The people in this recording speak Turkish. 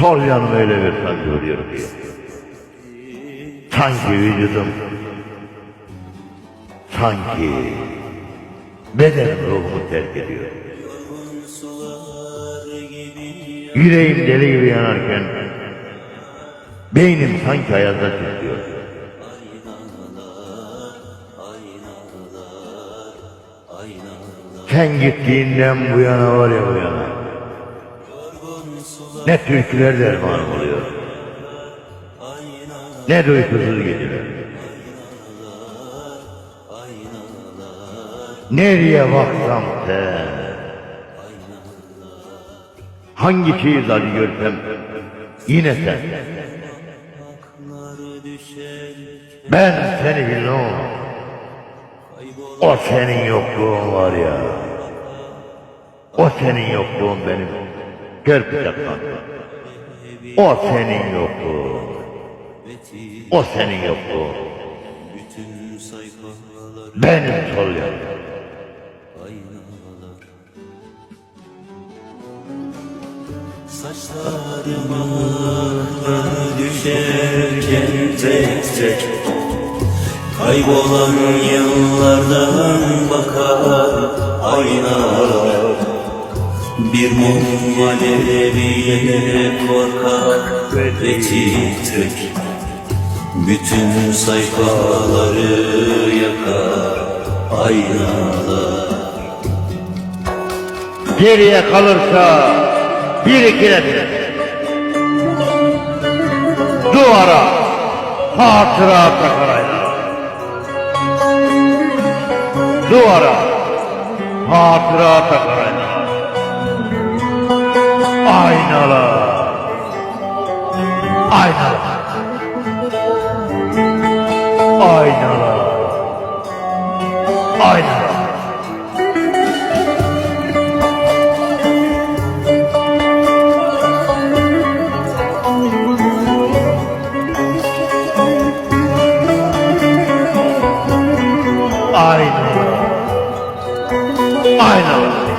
Sol yanım öyle bir sancı oluyor ki. Sanki vücudum, sanki bedenim ruhumu terk ediyor. Yüreğim deli gibi yanarken, beynim sanki ayazda titriyor. Sen gittiğinden bu yana var ya bu yana. Ne türküler dermanım oluyor. Ne duygusuz geceler. Nereye baksam sen. Hangi peyzajı görsem yine sen. Ben seni bilmem. O senin yokluğun var ya. O senin yokluğun benim. Gör bıçaktan. O senin yokluğun. O senin yokluğun. Benim sol yanım. Saçlarıma düşerken tek tek Kaybolan yıllardan bakar aynalar Bir mum aleviyle korkak ve titrek bütün sayfaları yakar aynalar Geriye kalırsa bir iki resim. Duvara hatıra takar aynalar. Duvara hatıra takar Aynalar. Aynalar. Aynalar. Aynalar. Aynalar. Aynalar.